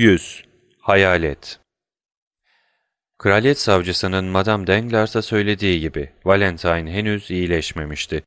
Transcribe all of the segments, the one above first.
100. Hayalet Kraliyet savcısının Madame Danglers'a söylediği gibi Valentine henüz iyileşmemişti.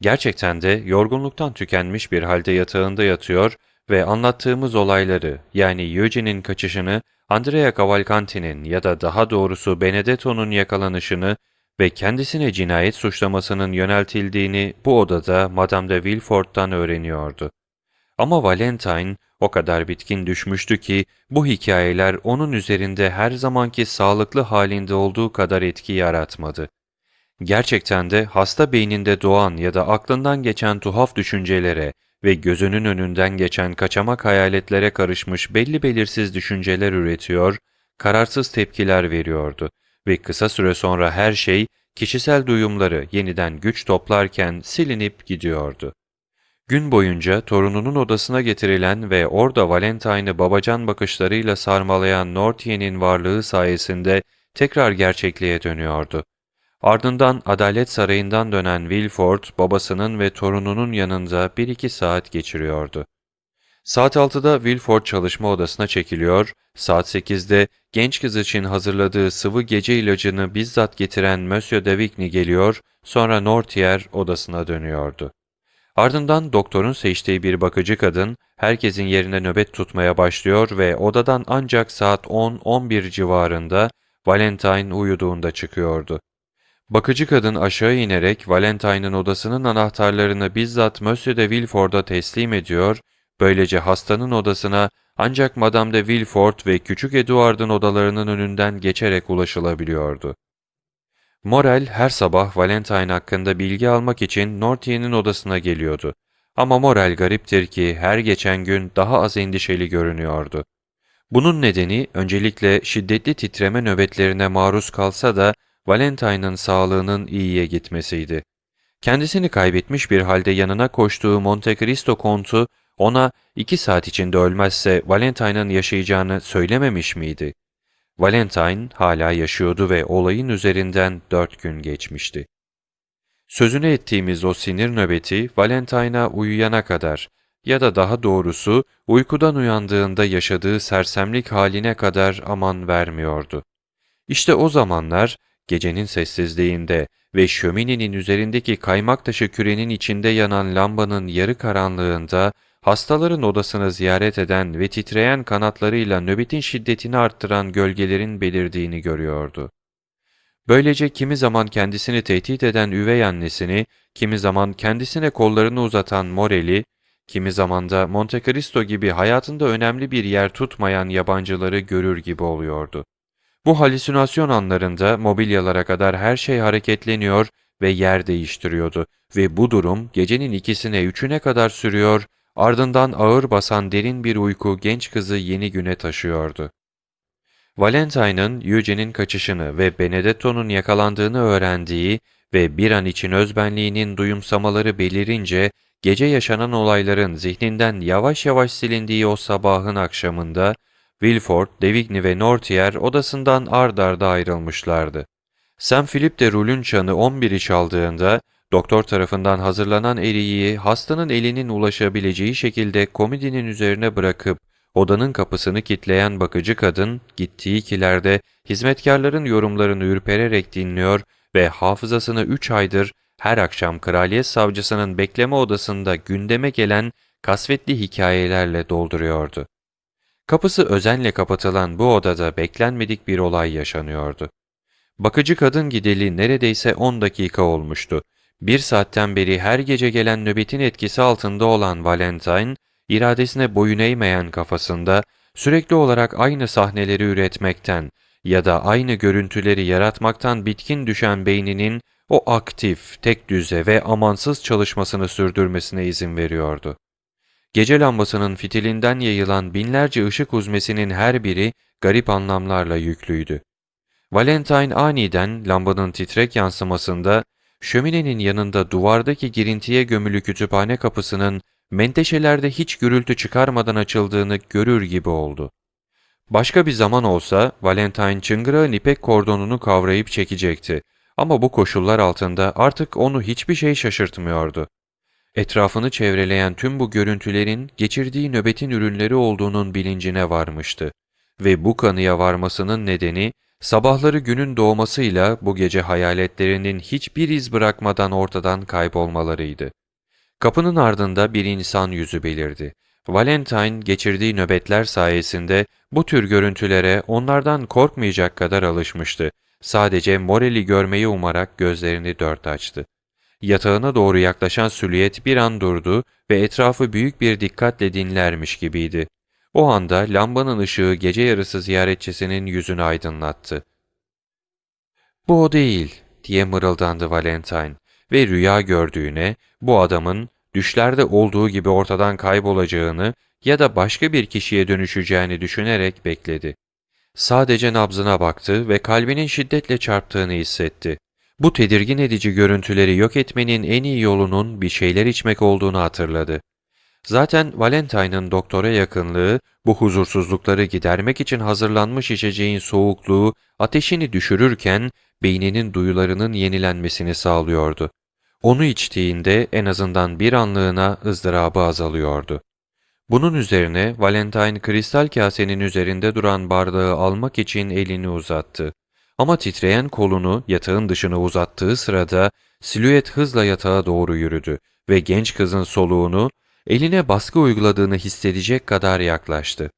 Gerçekten de yorgunluktan tükenmiş bir halde yatağında yatıyor ve anlattığımız olayları yani Eugene'in kaçışını, Andrea Cavalcanti'nin ya da daha doğrusu Benedetto'nun yakalanışını ve kendisine cinayet suçlamasının yöneltildiğini bu odada Madame de Villefort'tan öğreniyordu. Ama Valentine o kadar bitkin düşmüştü ki bu hikayeler onun üzerinde her zamanki sağlıklı halinde olduğu kadar etki yaratmadı. Gerçekten de hasta beyninde doğan ya da aklından geçen tuhaf düşüncelere ve gözünün önünden geçen kaçamak hayaletlere karışmış belli belirsiz düşünceler üretiyor, kararsız tepkiler veriyordu ve kısa süre sonra her şey kişisel duyumları yeniden güç toplarken silinip gidiyordu. Gün boyunca torununun odasına getirilen ve orada Valentine'ı babacan bakışlarıyla sarmalayan Nortie'nin varlığı sayesinde tekrar gerçekliğe dönüyordu. Ardından Adalet Sarayı'ndan dönen Wilford, babasının ve torununun yanında bir iki saat geçiriyordu. Saat 6'da Wilford çalışma odasına çekiliyor, saat 8'de genç kız için hazırladığı sıvı gece ilacını bizzat getiren Monsieur de Vigny geliyor, sonra Nortier odasına dönüyordu. Ardından doktorun seçtiği bir bakıcı kadın, herkesin yerine nöbet tutmaya başlıyor ve odadan ancak saat 10-11 civarında Valentine uyuduğunda çıkıyordu. Bakıcı kadın aşağı inerek Valentine'ın odasının anahtarlarını bizzat Monsieur de Villefort'a teslim ediyor, böylece hastanın odasına ancak Madame de Villefort ve küçük Edouard'ın odalarının önünden geçerek ulaşılabiliyordu. Morel her sabah Valentine hakkında bilgi almak için Nortier'in odasına geliyordu. Ama Morel gariptir ki her geçen gün daha az endişeli görünüyordu. Bunun nedeni öncelikle şiddetli titreme nöbetlerine maruz kalsa da Valentine'ın sağlığının iyiye gitmesiydi. Kendisini kaybetmiş bir halde yanına koştuğu Monte Cristo kontu ona iki saat içinde ölmezse Valentine'ın yaşayacağını söylememiş miydi? Valentine hala yaşıyordu ve olayın üzerinden dört gün geçmişti. Sözünü ettiğimiz o sinir nöbeti Valentine'a uyuyana kadar ya da daha doğrusu uykudan uyandığında yaşadığı sersemlik haline kadar aman vermiyordu. İşte o zamanlar gecenin sessizliğinde ve şöminenin üzerindeki kaymak taşı kürenin içinde yanan lambanın yarı karanlığında hastaların odasını ziyaret eden ve titreyen kanatlarıyla nöbetin şiddetini arttıran gölgelerin belirdiğini görüyordu. Böylece kimi zaman kendisini tehdit eden üvey annesini, kimi zaman kendisine kollarını uzatan Morel'i, kimi zaman da Monte Cristo gibi hayatında önemli bir yer tutmayan yabancıları görür gibi oluyordu. Bu halüsinasyon anlarında mobilyalara kadar her şey hareketleniyor ve yer değiştiriyordu ve bu durum gecenin ikisine üçüne kadar sürüyor Ardından ağır basan derin bir uyku genç kızı yeni güne taşıyordu. Valentine'ın Eugene'in kaçışını ve Benedetto'nun yakalandığını öğrendiği ve bir an için özbenliğinin duyumsamaları belirince gece yaşanan olayların zihninden yavaş yavaş silindiği o sabahın akşamında Wilford, Devigny ve Nortier odasından ard arda ayrılmışlardı. Saint Philip de Rul'ün çanı 11'i çaldığında Doktor tarafından hazırlanan eriği hastanın elinin ulaşabileceği şekilde komodinin üzerine bırakıp odanın kapısını kitleyen bakıcı kadın gittiği kilerde hizmetkarların yorumlarını ürpererek dinliyor ve hafızasını üç aydır her akşam kraliyet savcısının bekleme odasında gündeme gelen kasvetli hikayelerle dolduruyordu. Kapısı özenle kapatılan bu odada beklenmedik bir olay yaşanıyordu. Bakıcı kadın gideli neredeyse 10 dakika olmuştu bir saatten beri her gece gelen nöbetin etkisi altında olan Valentine, iradesine boyun eğmeyen kafasında sürekli olarak aynı sahneleri üretmekten ya da aynı görüntüleri yaratmaktan bitkin düşen beyninin o aktif, tek düze ve amansız çalışmasını sürdürmesine izin veriyordu. Gece lambasının fitilinden yayılan binlerce ışık uzmesinin her biri garip anlamlarla yüklüydü. Valentine aniden lambanın titrek yansımasında şöminenin yanında duvardaki girintiye gömülü kütüphane kapısının menteşelerde hiç gürültü çıkarmadan açıldığını görür gibi oldu. Başka bir zaman olsa Valentine çıngırağın ipek kordonunu kavrayıp çekecekti ama bu koşullar altında artık onu hiçbir şey şaşırtmıyordu. Etrafını çevreleyen tüm bu görüntülerin geçirdiği nöbetin ürünleri olduğunun bilincine varmıştı. Ve bu kanıya varmasının nedeni sabahları günün doğmasıyla bu gece hayaletlerinin hiçbir iz bırakmadan ortadan kaybolmalarıydı. Kapının ardında bir insan yüzü belirdi. Valentine geçirdiği nöbetler sayesinde bu tür görüntülere onlardan korkmayacak kadar alışmıştı. Sadece Morel'i görmeyi umarak gözlerini dört açtı. Yatağına doğru yaklaşan süliyet bir an durdu ve etrafı büyük bir dikkatle dinlermiş gibiydi. O anda lambanın ışığı gece yarısı ziyaretçisinin yüzünü aydınlattı. ''Bu o değil.'' diye mırıldandı Valentine ve rüya gördüğüne, bu adamın düşlerde olduğu gibi ortadan kaybolacağını ya da başka bir kişiye dönüşeceğini düşünerek bekledi. Sadece nabzına baktı ve kalbinin şiddetle çarptığını hissetti. Bu tedirgin edici görüntüleri yok etmenin en iyi yolunun bir şeyler içmek olduğunu hatırladı. Zaten Valentine'ın doktora yakınlığı, bu huzursuzlukları gidermek için hazırlanmış içeceğin soğukluğu, ateşini düşürürken beyninin duyularının yenilenmesini sağlıyordu. Onu içtiğinde en azından bir anlığına ızdırabı azalıyordu. Bunun üzerine Valentine kristal kasenin üzerinde duran bardağı almak için elini uzattı. Ama titreyen kolunu yatağın dışına uzattığı sırada silüet hızla yatağa doğru yürüdü ve genç kızın soluğunu eline baskı uyguladığını hissedecek kadar yaklaştı.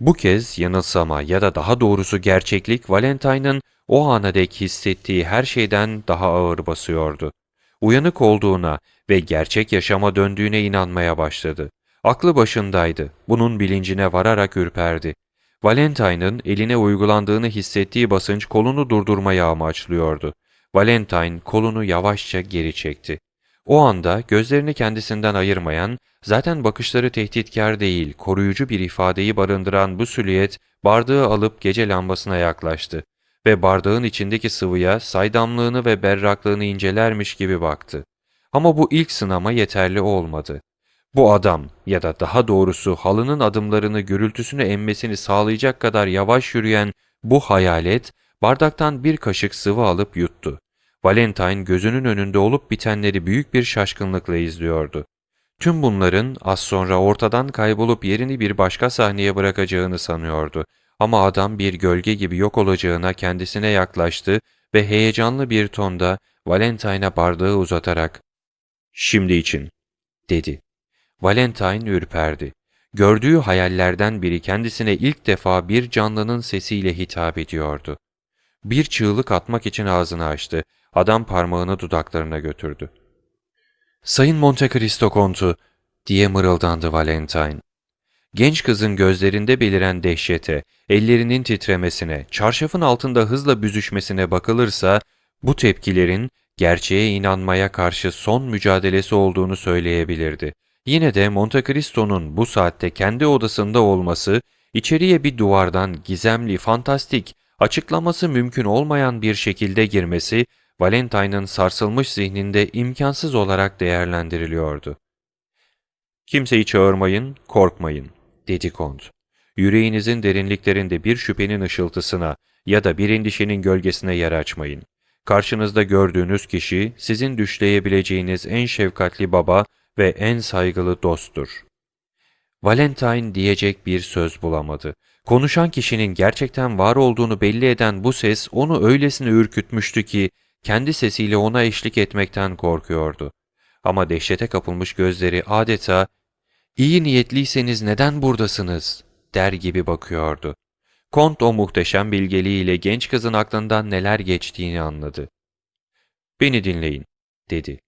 Bu kez yanılsama ya da daha doğrusu gerçeklik Valentine'ın o ana dek hissettiği her şeyden daha ağır basıyordu. Uyanık olduğuna ve gerçek yaşama döndüğüne inanmaya başladı. Aklı başındaydı. Bunun bilincine vararak ürperdi. Valentine'ın eline uygulandığını hissettiği basınç kolunu durdurmayı amaçlıyordu. Valentine kolunu yavaşça geri çekti. O anda gözlerini kendisinden ayırmayan, zaten bakışları tehditkar değil, koruyucu bir ifadeyi barındıran bu süliyet bardağı alıp gece lambasına yaklaştı ve bardağın içindeki sıvıya saydamlığını ve berraklığını incelermiş gibi baktı. Ama bu ilk sınama yeterli olmadı. Bu adam ya da daha doğrusu halının adımlarını gürültüsünü emmesini sağlayacak kadar yavaş yürüyen bu hayalet bardaktan bir kaşık sıvı alıp yuttu. Valentine gözünün önünde olup bitenleri büyük bir şaşkınlıkla izliyordu. Tüm bunların az sonra ortadan kaybolup yerini bir başka sahneye bırakacağını sanıyordu. Ama adam bir gölge gibi yok olacağına kendisine yaklaştı ve heyecanlı bir tonda Valentine'a bardağı uzatarak ''Şimdi için'' dedi. Valentine ürperdi. Gördüğü hayallerden biri kendisine ilk defa bir canlının sesiyle hitap ediyordu. Bir çığlık atmak için ağzını açtı. Adam parmağını dudaklarına götürdü. ''Sayın Monte Cristo Kontu'' diye mırıldandı Valentine. Genç kızın gözlerinde beliren dehşete, ellerinin titremesine, çarşafın altında hızla büzüşmesine bakılırsa, bu tepkilerin gerçeğe inanmaya karşı son mücadelesi olduğunu söyleyebilirdi. Yine de Monte Cristo'nun bu saatte kendi odasında olması, içeriye bir duvardan gizemli, fantastik, açıklaması mümkün olmayan bir şekilde girmesi, Valentine'ın sarsılmış zihninde imkansız olarak değerlendiriliyordu. ''Kimseyi çağırmayın, korkmayın.'' dedi Kont. ''Yüreğinizin derinliklerinde bir şüphenin ışıltısına ya da bir endişenin gölgesine yer açmayın. Karşınızda gördüğünüz kişi sizin düşleyebileceğiniz en şefkatli baba ve en saygılı dosttur. Valentine diyecek bir söz bulamadı. Konuşan kişinin gerçekten var olduğunu belli eden bu ses onu öylesine ürkütmüştü ki kendi sesiyle ona eşlik etmekten korkuyordu. Ama dehşete kapılmış gözleri adeta ''İyi niyetliyseniz neden buradasınız?'' der gibi bakıyordu. Kont o muhteşem bilgeliğiyle genç kızın aklından neler geçtiğini anladı. ''Beni dinleyin.'' dedi.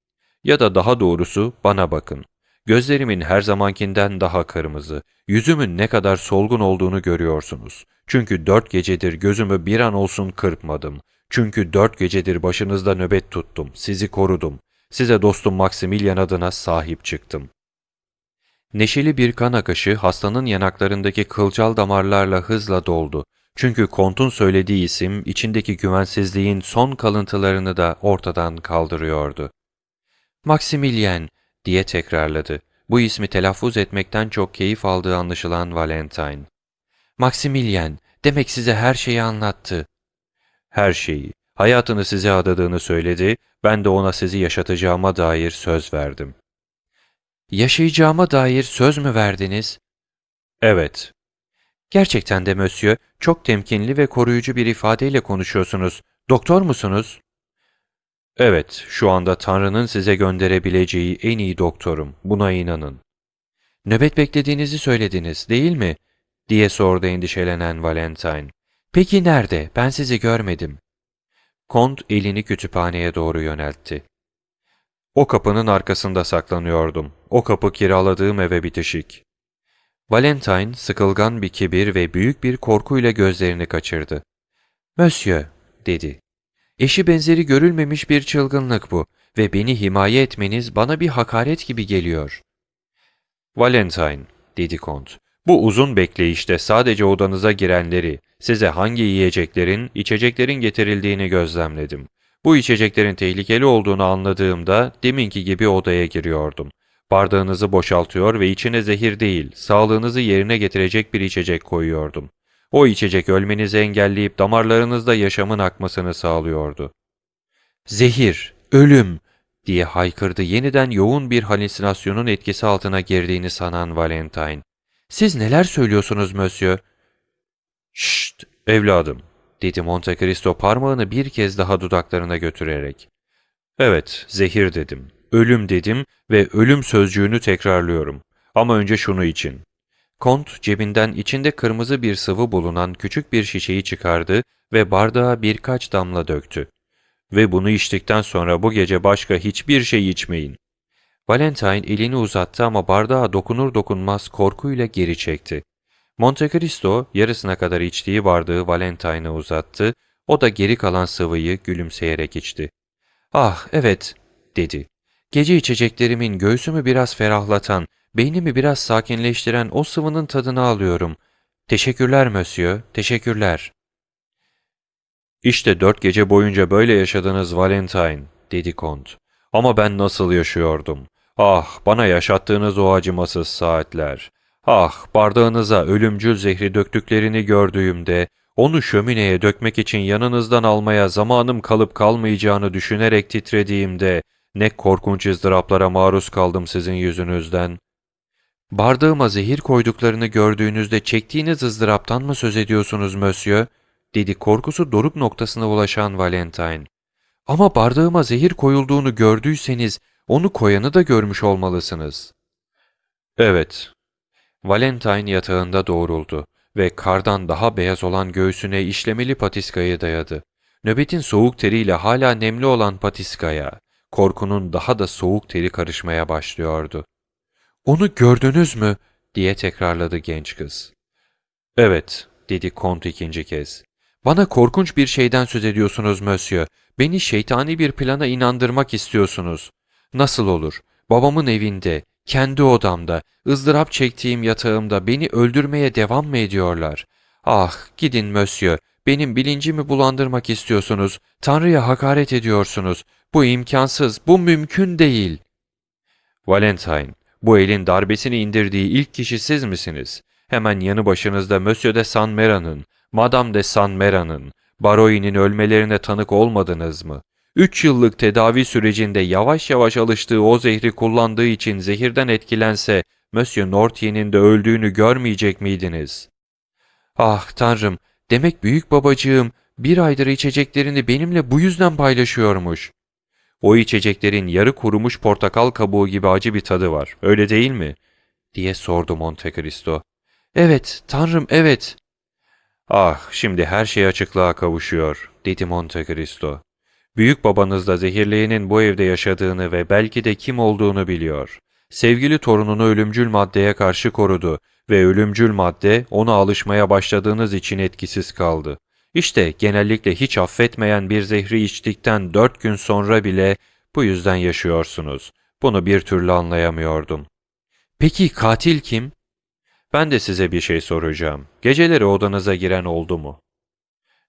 Ya da daha doğrusu bana bakın. Gözlerimin her zamankinden daha kırmızı, yüzümün ne kadar solgun olduğunu görüyorsunuz. Çünkü dört gecedir gözümü bir an olsun kırpmadım. Çünkü dört gecedir başınızda nöbet tuttum, sizi korudum. Size dostum Maximilian adına sahip çıktım. Neşeli bir kan akışı hastanın yanaklarındaki kılcal damarlarla hızla doldu. Çünkü kontun söylediği isim içindeki güvensizliğin son kalıntılarını da ortadan kaldırıyordu. Maximilien diye tekrarladı. Bu ismi telaffuz etmekten çok keyif aldığı anlaşılan Valentine. Maximilien, demek size her şeyi anlattı. Her şeyi, hayatını size adadığını söyledi, ben de ona sizi yaşatacağıma dair söz verdim. Yaşayacağıma dair söz mü verdiniz? Evet. Gerçekten de Monsieur, çok temkinli ve koruyucu bir ifadeyle konuşuyorsunuz. Doktor musunuz? Evet, şu anda Tanrı'nın size gönderebileceği en iyi doktorum. Buna inanın. Nöbet beklediğinizi söylediniz, değil mi? diye sordu endişelenen Valentine. Peki nerede? Ben sizi görmedim. Kont elini kütüphaneye doğru yöneltti. O kapının arkasında saklanıyordum. O kapı kiraladığım eve bitişik. Valentine sıkılgan bir kibir ve büyük bir korkuyla gözlerini kaçırdı. Monsieur, dedi. Eşi benzeri görülmemiş bir çılgınlık bu ve beni himaye etmeniz bana bir hakaret gibi geliyor. Valentine, dedi kont. Bu uzun bekleyişte sadece odanıza girenleri, size hangi yiyeceklerin, içeceklerin getirildiğini gözlemledim. Bu içeceklerin tehlikeli olduğunu anladığımda deminki gibi odaya giriyordum. Bardağınızı boşaltıyor ve içine zehir değil, sağlığınızı yerine getirecek bir içecek koyuyordum. O içecek ölmenizi engelleyip damarlarınızda yaşamın akmasını sağlıyordu. Zehir, ölüm diye haykırdı yeniden yoğun bir halüsinasyonun etkisi altına girdiğini sanan Valentine. Siz neler söylüyorsunuz Monsieur? Şşt, evladım, dedi Monte Cristo parmağını bir kez daha dudaklarına götürerek. Evet, zehir dedim, ölüm dedim ve ölüm sözcüğünü tekrarlıyorum. Ama önce şunu için. Kont cebinden içinde kırmızı bir sıvı bulunan küçük bir şişeyi çıkardı ve bardağa birkaç damla döktü. Ve bunu içtikten sonra bu gece başka hiçbir şey içmeyin. Valentine elini uzattı ama bardağa dokunur dokunmaz korkuyla geri çekti. Monte Cristo yarısına kadar içtiği bardağı Valentine'a uzattı, o da geri kalan sıvıyı gülümseyerek içti. Ah evet, dedi. Gece içeceklerimin göğsümü biraz ferahlatan, beynimi biraz sakinleştiren o sıvının tadını alıyorum. Teşekkürler Monsieur, teşekkürler. İşte dört gece boyunca böyle yaşadınız Valentine, dedi Kont. Ama ben nasıl yaşıyordum? Ah, bana yaşattığınız o acımasız saatler. Ah, bardağınıza ölümcül zehri döktüklerini gördüğümde, onu şömineye dökmek için yanınızdan almaya zamanım kalıp kalmayacağını düşünerek titrediğimde, ne korkunç ızdıraplara maruz kaldım sizin yüzünüzden. Bardağıma zehir koyduklarını gördüğünüzde çektiğiniz ızdıraptan mı söz ediyorsunuz Monsieur? dedi korkusu doruk noktasına ulaşan Valentine. Ama bardağıma zehir koyulduğunu gördüyseniz onu koyanı da görmüş olmalısınız. Evet. Valentine yatağında doğruldu ve kardan daha beyaz olan göğsüne işlemeli patiskayı dayadı. Nöbetin soğuk teriyle hala nemli olan patiskaya, korkunun daha da soğuk teri karışmaya başlıyordu. ''Onu gördünüz mü?'' diye tekrarladı genç kız. ''Evet'' dedi kont ikinci kez. ''Bana korkunç bir şeyden söz ediyorsunuz Monsieur. Beni şeytani bir plana inandırmak istiyorsunuz. Nasıl olur? Babamın evinde, kendi odamda, ızdırap çektiğim yatağımda beni öldürmeye devam mı ediyorlar? Ah, gidin Monsieur, benim bilincimi bulandırmak istiyorsunuz. Tanrı'ya hakaret ediyorsunuz. Bu imkansız, bu mümkün değil. Valentine, bu elin darbesini indirdiği ilk kişi siz misiniz? Hemen yanı başınızda Monsieur de Saint Mera'nın, Madame de Saint Mera'nın, Baroi'nin ölmelerine tanık olmadınız mı? Üç yıllık tedavi sürecinde yavaş yavaş alıştığı o zehri kullandığı için zehirden etkilense Monsieur Nortier'in de öldüğünü görmeyecek miydiniz? Ah tanrım, demek büyük babacığım bir aydır içeceklerini benimle bu yüzden paylaşıyormuş. O içeceklerin yarı kurumuş portakal kabuğu gibi acı bir tadı var, öyle değil mi? diye sordu Monte Cristo. Evet, tanrım evet. Ah, şimdi her şey açıklığa kavuşuyor, dedi Monte Cristo. Büyük babanız da zehirleyenin bu evde yaşadığını ve belki de kim olduğunu biliyor. Sevgili torununu ölümcül maddeye karşı korudu ve ölümcül madde ona alışmaya başladığınız için etkisiz kaldı. İşte genellikle hiç affetmeyen bir zehri içtikten dört gün sonra bile bu yüzden yaşıyorsunuz. Bunu bir türlü anlayamıyordum. Peki katil kim? Ben de size bir şey soracağım. Geceleri odanıza giren oldu mu?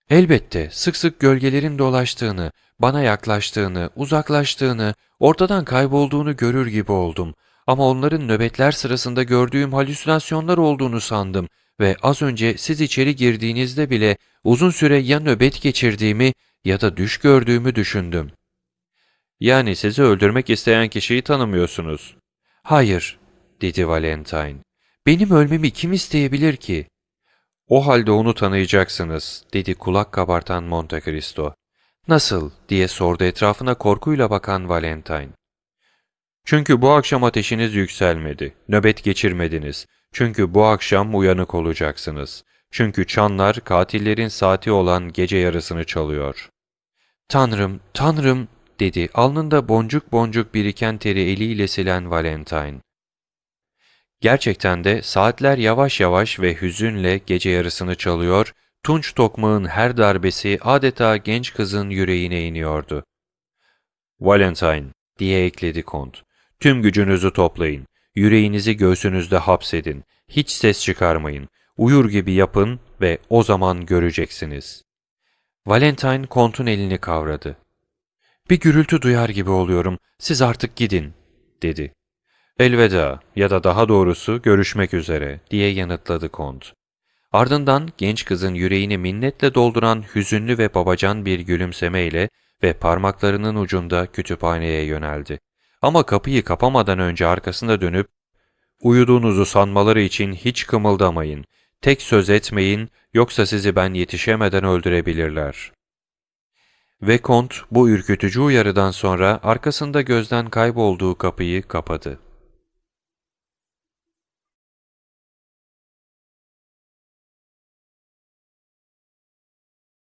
Elbette sık sık gölgelerin dolaştığını, bana yaklaştığını, uzaklaştığını, ortadan kaybolduğunu görür gibi oldum. Ama onların nöbetler sırasında gördüğüm halüsinasyonlar olduğunu sandım ve az önce siz içeri girdiğinizde bile uzun süre ya nöbet geçirdiğimi ya da düş gördüğümü düşündüm. Yani sizi öldürmek isteyen kişiyi tanımıyorsunuz. Hayır, dedi Valentine. Benim ölmemi kim isteyebilir ki? O halde onu tanıyacaksınız, dedi kulak kabartan Monte Cristo. Nasıl, diye sordu etrafına korkuyla bakan Valentine. Çünkü bu akşam ateşiniz yükselmedi, nöbet geçirmediniz. Çünkü bu akşam uyanık olacaksınız. Çünkü çanlar katillerin saati olan gece yarısını çalıyor. Tanrım, Tanrım, dedi alnında boncuk boncuk biriken teri eliyle silen Valentine. Gerçekten de saatler yavaş yavaş ve hüzünle gece yarısını çalıyor, tunç tokmağın her darbesi adeta genç kızın yüreğine iniyordu. Valentine, diye ekledi kont. Tüm gücünüzü toplayın. Yüreğinizi göğsünüzde hapsedin. Hiç ses çıkarmayın. Uyur gibi yapın ve o zaman göreceksiniz. Valentine kontun elini kavradı. Bir gürültü duyar gibi oluyorum. Siz artık gidin, dedi. Elveda ya da daha doğrusu görüşmek üzere diye yanıtladı kont. Ardından genç kızın yüreğini minnetle dolduran hüzünlü ve babacan bir gülümsemeyle ve parmaklarının ucunda kütüphaneye yöneldi. Ama kapıyı kapamadan önce arkasında dönüp, ''Uyuduğunuzu sanmaları için hiç kımıldamayın, tek söz etmeyin yoksa sizi ben yetişemeden öldürebilirler.'' Ve kont bu ürkütücü uyarıdan sonra arkasında gözden kaybolduğu kapıyı kapadı.